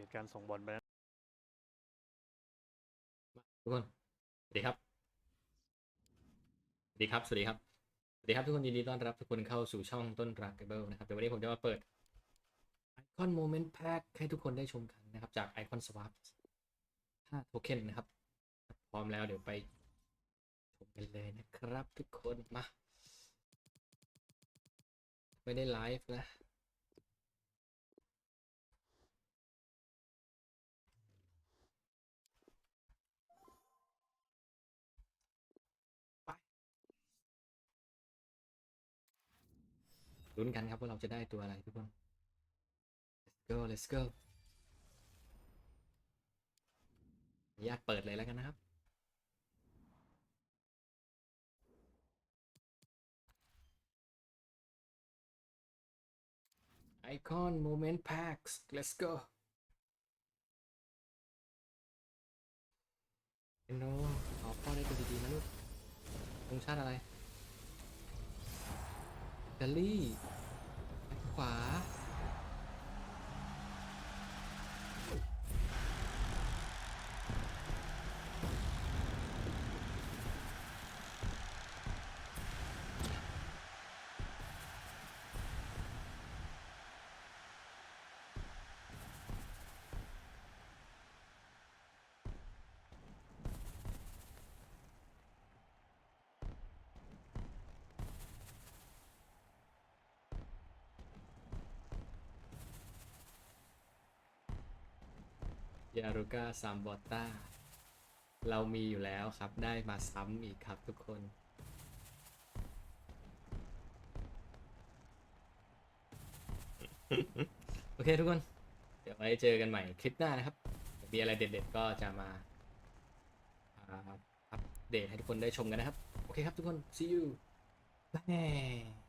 ียการส่งบอลไปนะทุกคน สวัสดีครับ สวัสดีครับ สวัสดีครับ สวัสดีครับทุกคนยินดีต้อนรับทุกคนเข้าสู่ช่องต้นรักเกเบิลนะครับ เดี๋ยววันนี้ผมจะมาเปิด Icon Moment Pack ให้ทุกคนได้ชมกันนะครับ จาก Icon Swap 5โทเค็นนะครับ พร้อมแล้วเดี๋ยวไปชมกันเลยนะครับทุกคนมา ไม่ได้ไลฟ์นะ ลุ้นกันครับว่าเราจะได้ตัวอะไรทุกคน let's go let's go อนุญาตเปิดเลยแล้วกันนะครับ Icon Moment Packs let's go เอ็นโนขอพ่อได้ตัวดีๆนะลูกตรงชาติอะไร ตาลีขวา ยารุก้าซามบอต้าเรามีอยู่แล้วครับได้มาซ้ำอีกครับทุกคนโอเคทุกคน เดี๋ยวไว้เจอกันใหม่คลิปหน้านะครับมีอะไรเด็ดๆก็จะมาอ่าอัปเดตให้ทุกคนได้ชมกันนะครับ โอเคครับทุกคน see you บ๊ายบาย